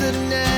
The night,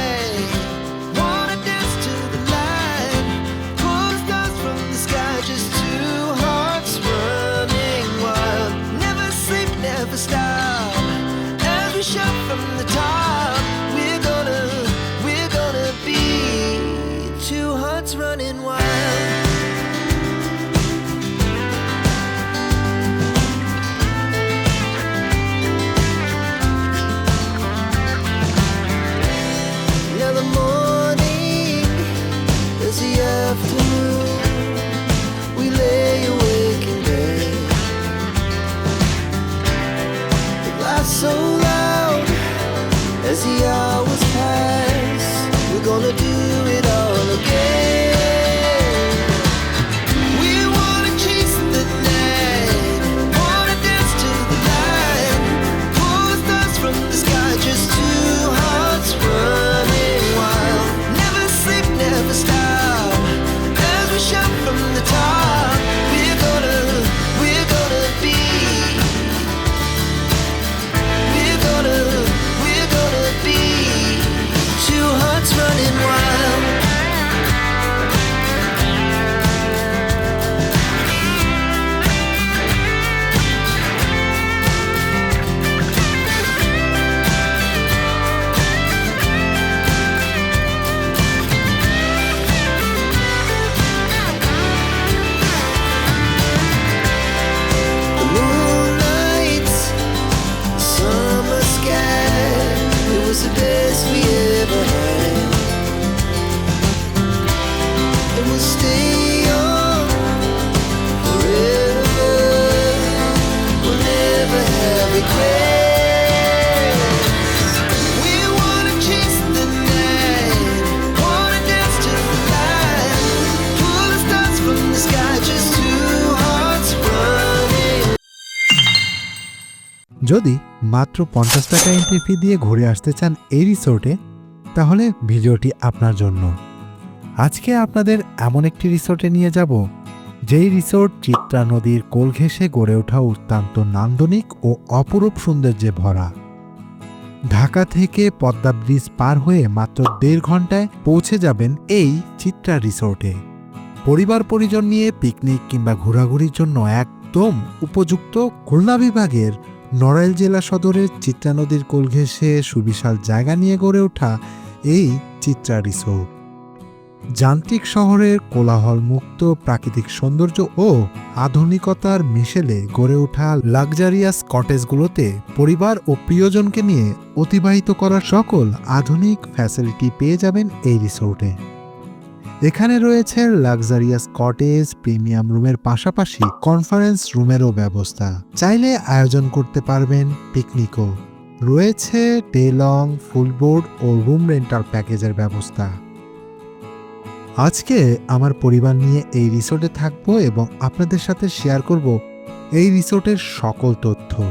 যদি মাত্র পঞ্চাশ টাকা এন্ট্রি ফি দিয়ে ঘুরে আসতে চান এই রিসোর্টে তাহলে ভিডিওটি আপনার জন্য। আজকে আপনাদের এমন একটি রিসোর্টে নিয়ে যাব, যেই রিসোর্ট চিত্রা নদীর কোল ঘেঁষে গড়ে ওঠা অত্যন্ত নান্দনিক ও অপরূপ সৌন্দর্যে ভরা। ঢাকা থেকে পদ্মা ব্রিজ পার হয়ে মাত্র দেড় ঘন্টায় পৌঁছে যাবেন এই চিত্রা রিসোর্টে পরিবার পরিজন নিয়ে পিকনিক কিংবা ঘোরাঘুরির জন্য একদম উপযুক্ত খুলনা বিভাগের নড়াইল জেলা সদরের চিত্রা নদীর কোল ঘেঁষে সুবিশাল জায়গা নিয়ে গড়ে ওঠা এই চিত্রা রিসোর্ট। যান্ত্রিক শহরের কোলাহল মুক্ত প্রাকৃতিক সৌন্দর্য ও আধুনিকতার মিশেলে গড়ে ওঠা লাক্সারিয়াস কটেজগুলোতে পরিবার ও প্রিয়জনকে নিয়ে অতিবাহিত করার সকল আধুনিক ফ্যাসিলিটি পেয়ে যাবেন এই রিসোর্টে। এখানে রয়েছে লাক্সারিয়াস কটেজ প্রিমিয়াম রুমের পাশাপাশি কনফারেন্স রুমেরও ব্যবস্থা। চাইলে আয়োজন করতে পারবেন পিকনিকও রয়েছে ডে লং ফুল বোর্ড ও রুম রেন্টাল প্যাকেজের ব্যবস্থা। আজকে আমার পরিবার নিয়ে এই রিসোর্টে থাকব এবং আপনাদের সাথে শেয়ার করব এই রিসোর্টের সকল তথ্য।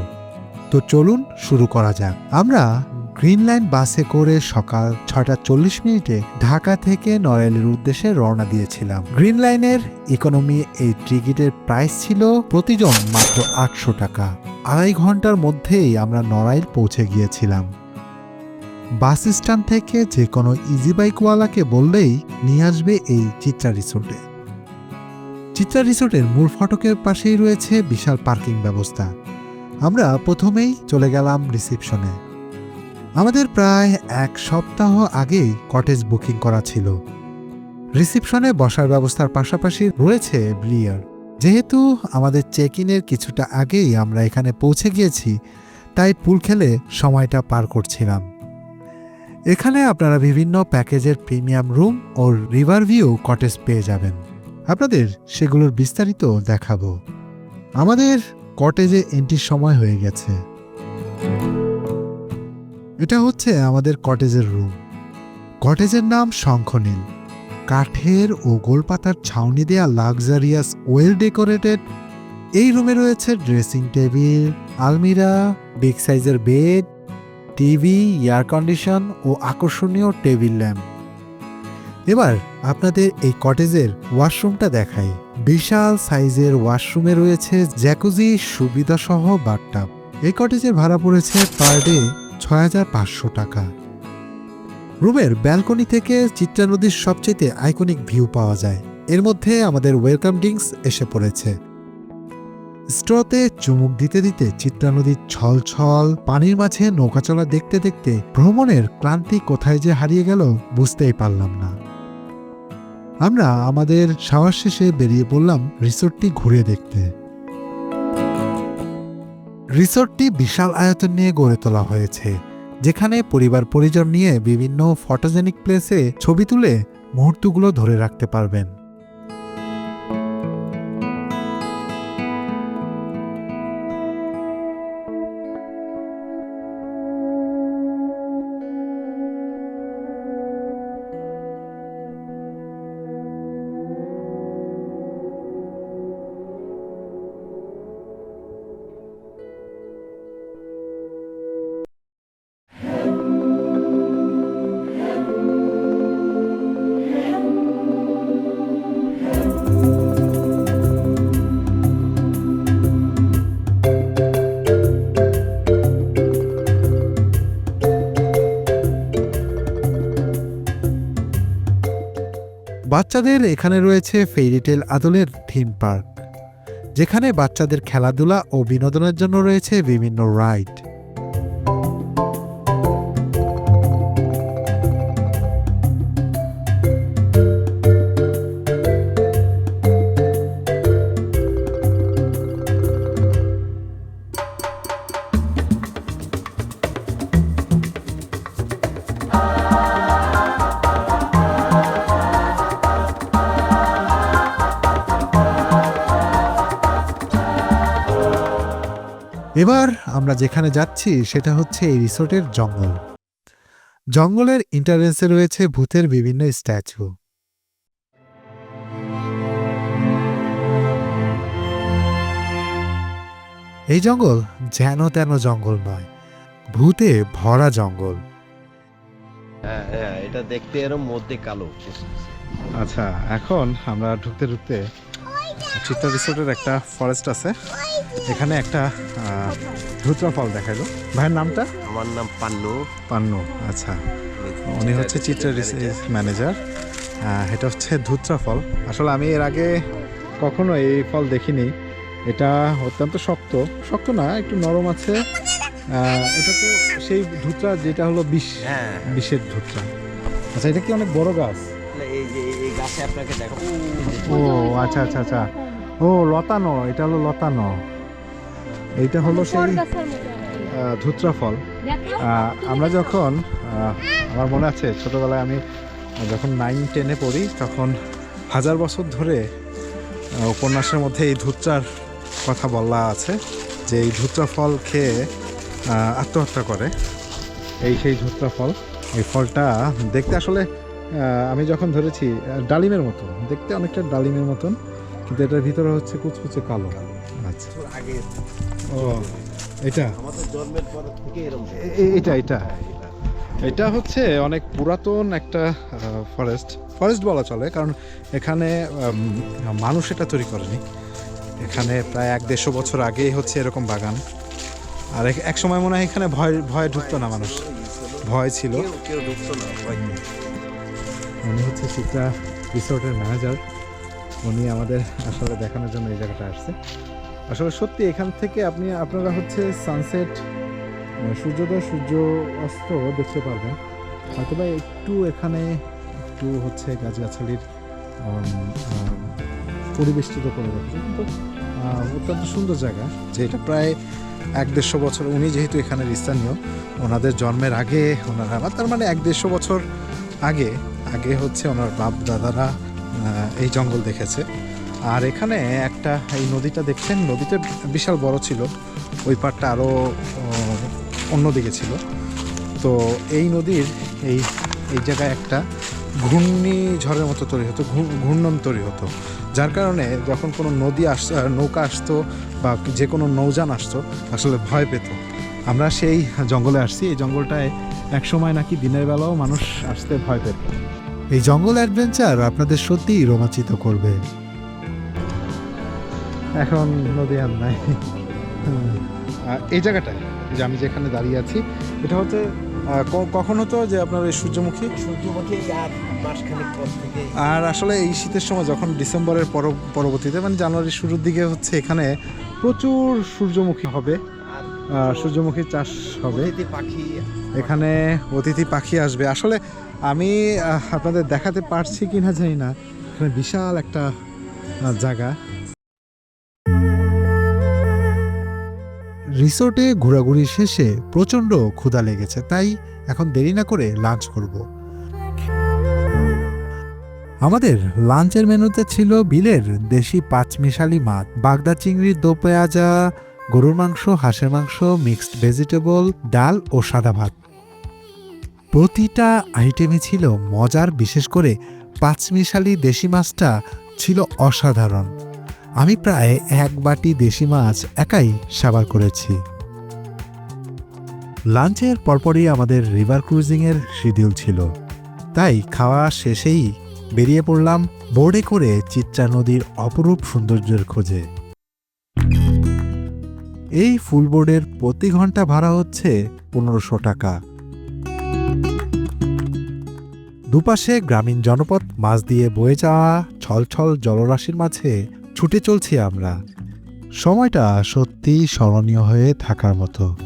তো চলুন শুরু করা যাক। আমরা গ্রিন লাইন বাসে করে সকাল ছটা চল্লিশ মিনিটে ঢাকা থেকে নড়াইলের উদ্দেশ্যে রওনা দিয়েছিলাম। গ্রিন লাইনের ইকোনমি এই টিকিটের প্রাইস ছিল প্রতিজন মাত্র আটশো টাকা। আড়াই ঘণ্টার মধ্যেই আমরা নড়াইল পৌঁছে গিয়েছিলাম। বাস স্ট্যান্ড থেকে যে কোনো ইজি বাইকওয়ালাকে বললেই নিয়ে আসবে এই চিত্রা রিসোর্টে চিত্রা রিসোর্টের মূল ফটকের পাশেই রয়েছে বিশাল পার্কিং ব্যবস্থা। আমরা প্রথমেই চলে গেলাম রিসিপশনে আমাদের প্রায় এক সপ্তাহ আগেই কটেজ বুকিং করা ছিল। রিসিপশনে বসার ব্যবস্থার পাশাপাশি রয়েছে ব্রিয়ার যেহেতু আমাদের চেক ইনের কিছুটা আগেই আমরা এখানে পৌঁছে গিয়েছি, তাই পুল খেলে সময়টা পার করছিলাম। এখানে আপনারা বিভিন্ন প্যাকেজের প্রিমিয়াম রুম ও রিভার ভিউ কটেজ পেয়ে যাবেন। আপনাদের সেগুলোর বিস্তারিত দেখাবো। আমাদের কটেজে এন্ট্রির সময় হয়ে গেছে। এটা হচ্ছে আমাদের কটেজের রুম কটেজের নাম শঙ্খনীল। কাঠের ও গোলপাতার ছাউনি দেয়া লাক্সারিয়াস ওয়েল ডেকোরেটেড এই রুমে রয়েছে ড্রেসিং টেবিল আলমিরা বিগ সাইজের বেড টিভি এয়ার কন্ডিশন ও আকর্ষণীয় টেবিল ল্যাম্প এবার আপনাদের এই কটেজের ওয়াশরুমটা দেখাই। বিশাল সাইজের ওয়াশরুমে রয়েছে জ্যাকুজি সুবিধাসহ বাথটাব এই কটেজের ভাড়া পড়েছে পার ডে ছয় হাজার পাঁচশো টাকা। রুমের ব্যালকনি থেকে চিত্রা নদীর সবচেয়ে আইকনিক ভিউ পাওয়া যায়। এর মধ্যে আমাদের ওয়েলকাম ড্রিঙ্কস এসে পড়েছে। স্ট্রতে চুমুক দিতে দিতে চিত্রা নদীর ছল ছল পানির মাঝে নৌকাচলা দেখতে দেখতে ভ্রমণের ক্লান্তি কোথায় যে হারিয়ে গেল বুঝতেই পারলাম না। আমরা আমাদের শাওয়ার শেষে বেরিয়ে পড়লাম রিসোর্টটি ঘুরে দেখতে। রিসোর্টটি বিশাল আয়তন নিয়ে গড়ে তোলা হয়েছে, যেখানে পরিবার পরিজন নিয়ে বিভিন্ন ফটোজেনিক প্লেসে ছবি তুলে মুহূর্তগুলো ধরে রাখতে পারবেন। বাচ্চাদের এখানে রয়েছে ফেরিটেল আদলের থিম পার্ক যেখানে বাচ্চাদের খেলাধুলা ও বিনোদনের জন্য রয়েছে বিভিন্ন রাইড এবার আমরা যেখানে যাচ্ছি সেটা হচ্ছে এই রিসোর্টের জঙ্গল। জঙ্গলের ইন্টারেন্সে রয়েছে ভূতের বিভিন্ন স্ট্যাচু এই জঙ্গল যেন তেন জঙ্গল নয় ভূতে ভরা জঙ্গল। হ্যাঁ হ্যাঁ এটা দেখতে এরম মধ্যে কালো। আচ্ছা এখন আমরা ঢুকতে ঢুকতে চিত্রা রিসোর্টের একটা ফরেস্ট আছে। এখানে একটা ধুতরা ফল দেখাইলো। ভাইয়ের নামটা? আমার নাম পান্নু। পান্নু আচ্ছা। উনি হচ্ছে চিত্রা ম্যানেজার এটা হচ্ছে ধুত্রা ফল। আসলে আমি এর আগে কখনো এই ফল দেখিনি। এটা অত্যন্ত শক্ত। শক্ত না একটু নরম আছে। এটা তো সেই ধুত্রা যেটা হলো বিষ। হ্যাঁ। বিষের ধুত্রা। আচ্ছা এটা কি অনেক বড় গাছ? আপনাকে ও আচ্ছা আচ্ছা আচ্ছা। ও লতানো এটা হলো লতানো। এইটা হলো সেই ধুত্রা ফল। আমরা যখন আমার মনে আছে ছোটবেলায় আমি যখন নাইন টেনে পড়ি তখন হাজার বছর ধরে উপন্যাসের মধ্যে এই ধুত্রার কথা বলা আছে যে এই ধুত্রা ফল খেয়ে আত্মহত্যা করে। এই সেই ধুত্রা ফল এই ফলটা দেখতে আসলে আমি যখন ধরেছি ডালিমের মতো দেখতে অনেকটা ডালিমের মতন কিন্তু এটার ভিতরে হচ্ছে কুচকুচে কালো। আচ্ছা। আগে ও এটা? আমাদের জন্মের পর থেকে এরম এ- এ- এটা এটা। এটা হচ্ছে অনেক পুরাতন একটা ফরেস্ট ফরেস্ট বলা চলে কারণ এখানে মানুষ এটা তৈরি করেনি। এখানে প্রায় এক দেড়শো বছর আগেই হচ্ছে এরকম বাগান। আর এক- সময় মনে হয় এখানে ভয় ভয় ঢুকতো না মানুষ। ভয় ছিল। কেউ ঢুকতো না। উনি হচ্ছে শিক্ষা রিসোর্টের ম্যানেজার। উনি আমাদের আসলে দেখানোর জন্য এই জায়গাটা আসছে। আসলে সত্যি এখান থেকে আপনি, আপনারা হচ্ছে সানসেট সূর্যোদয়, সূর্য অস্ত দেখতে পারবেন। হয়তো বা একটু এখানে একটু হচ্ছে গাছগাছালির পরিবেষ্টিত করে রেখেছে কিন্তু অত্যন্ত সুন্দর জায়গা। যে এটা প্রায় এক দেড়শো বছর উনি যেহেতু এখানের স্থানীয়, ওনাদের জন্মের আগে ওনারা তার মানে এক দেড়শো বছর আগে আগে হচ্ছে ওনার বাপ দাদারা এই জঙ্গল দেখেছে। আর এখানে একটা, এই নদীটা দেখছেন? নদীটা বিশাল বড় ছিল। ওই পারটা আরও অন্যদিকে ছিল। তো এই নদীর, এই এই জায়গায় একটা ঘূর্ণিঝড়ের মতো তৈরি হতো ঘূর্ণন তৈরি হতো। যার কারণে যখন কোনো নদী আস নৌকা আসতো বা যে কোনো নৌযান আসতো, আসলে ভয় পেত। আমরা সেই জঙ্গলে আসছি। এই জঙ্গলটায় এক সময় নাকি দিনের বেলাও মানুষ আসতে ভয় পেত। এই জঙ্গল অ্যাডভেঞ্চার আপনাদের সত্যিই রোমাঞ্চিত করবে। এখন নদী আর নাই। আর এই জায়গাটায় যে আমি যেখানে দাঁড়িয়ে আছি এটা হচ্ছে আহ, ক- কখন হতো যে আপনার এই সূর্যমুখী? সূর্যমুখী আর মাসখানেক পর থেকে। আর আসলে এই শীতের সময় যখন ডিসেম্বরের পর- পরবর্তীতে মানে জানুয়ারির শুরুর দিকে হচ্ছে এখানে প্রচুর সূর্যমুখী হবে। সূর্যমুখী চাষ হবে। পাখি। এখানে অতিথি পাখি আসবে। আসলে আমি আপনাদের দেখাতে পারছি কি না জানি না। এখানে বিশাল একটা জায়গা। রিসোর্টে ঘোরাঘুরি শেষে প্রচণ্ড ক্ষুধা লেগেছে তাই এখন দেরি না করে লাঞ্চ করব। আমাদের লাঞ্চের মেনুতে ছিল বিলের দেশি পাঁচমিশালি মাছ বাগদা চিংড়ির দো পেঁয়াজা গরুর মাংস, হাঁসের মাংস মিক্সড ভেজিটেবল ডাল ও সাদা ভাত। প্রতিটা আইটেমই ছিল মজার, বিশেষ করে পাঁচমিশালি দেশি মাছটা ছিল অসাধারণ। আমি প্রায় এক বাটি দেশি মাছ একাই সাবার করেছি। লাঞ্চের পরপরই আমাদের রিভার ক্রুজিংয়ের শিডিউল ছিল। তাই খাওয়া শেষেই বেরিয়ে পড়লাম বোর্ডে করে চিত্রা নদীর অপরূপ সৌন্দর্যের খোঁজে। এই ফুলবোর্ডের প্রতি ঘণ্টা ভাড়া হচ্ছে পনেরোশো টাকা। দুপাশে গ্রামীণ জনপদ, মাছ দিয়ে বয়ে যাওয়া ছলছল জলরাশির মাঝে ছুটে চলছি আমরা। সময়টা সত্যি স্মরণীয় হয়ে থাকার মতো।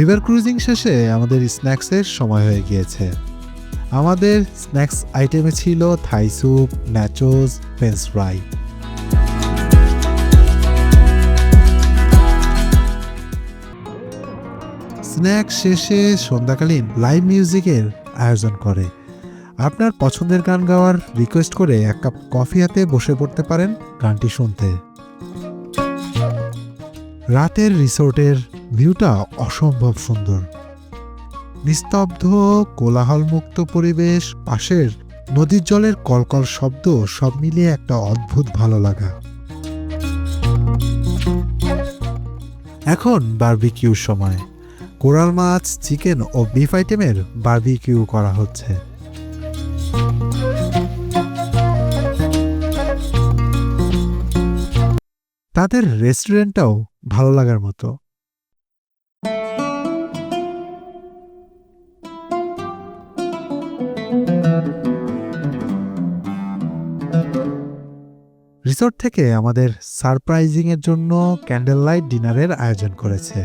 রিভার ক্রুজিং শেষে আমাদের স্ন্যাক্সের সময় হয়ে গিয়েছে। আমাদের স্ন্যাক্স আইটেমে ছিল Thai soup nachos French fry snack শেষে সন্ধ্যাকালীন লাইভ মিউজিকের আয়োজন করে। আপনার পছন্দের গান গাওয়ার রিকোয়েস্ট করে এক কাপ কফি হাতে বসে পড়তে পারেন গানটি শুনতে। রাতের রিসোর্টের ভিউটা অসম্ভব সুন্দর। নিস্তব্ধ, কোলাহলমুক্ত পরিবেশ, পাশের নদীর জলের কলকল শব্দ সব মিলিয়ে একটা অদ্ভুত ভালো লাগা। এখন বারবিকিউর সময়। কোরাল মাছ, চিকেন ও বিফ আইটেমের বার্বিকিউ করা হচ্ছে। তাদের রেস্টুরেন্টটাও ভালো লাগার মতো। রিসোর্ট থেকে আমাদের সারপ্রাইজিং এর জন্য ক্যান্ডেল লাইট ডিনারের আয়োজন করেছে।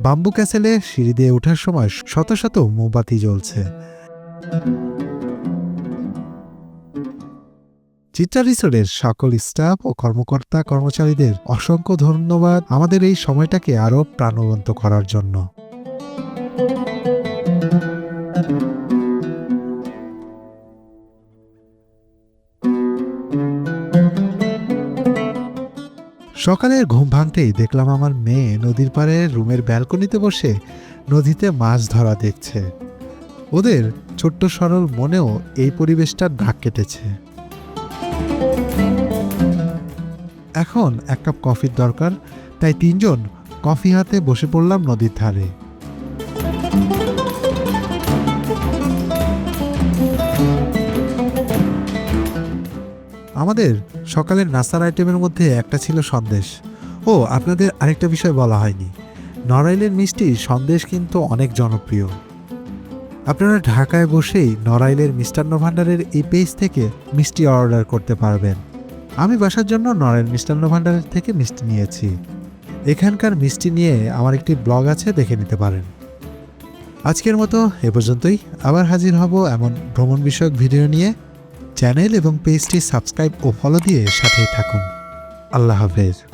বাম্বু ক্যাসেলে সিঁড়ি দিয়ে ওঠার সময় শত শত মোমবাতি জ্বলছে। চিত্রা রিসোর্টের সকল স্টাফ ও কর্মকর্তা কর্মচারীদের অসংখ্য ধন্যবাদ আমাদের এই সময়টাকে আরও প্রাণবন্ত করার জন্য। সকালের ঘুম ভাঙতেই দেখলাম আমার মেয়ে নদীর পাড়ে রুমের ব্যালকনিতে বসে নদীতে মাছ ধরা দেখছে। ওদের ছোট্ট সরল মনেও এই পরিবেশটার দাগ কেটেছে। এখন এক কাপ কফির দরকার, তাই তিনজন কফি হাতে বসে পড়লাম নদীর ধারে। আমাদের সকালের নাস্তার আইটেমের মধ্যে একটা ছিল সন্দেশ। ও, আপনাদের আরেকটা বিষয় বলা হয়নি। নড়াইলের মিষ্টি সন্দেশ কিন্তু অনেক জনপ্রিয়। আপনারা ঢাকায় বসেই নড়াইলের মিষ্টান্ন ভাণ্ডারের এই পেজ থেকে মিষ্টি অর্ডার করতে পারবেন। আমি বাসার জন্য নরেন মিষ্টান্ন ভাণ্ডারের থেকে মিষ্টি নিয়েছি। এখানকার মিষ্টি নিয়ে আমার একটি ব্লগ আছে, দেখে নিতে পারেন। আজকের মতো এ পর্যন্তই। আবার হাজির হব এমন ভ্রমণ বিষয়ক ভিডিও নিয়ে। চ্যানেল এবং পেজটি সাবস্ক্রাইব ও ফলো দিয়ে সাথেই থাকুন। আল্লাহ হাফেজ।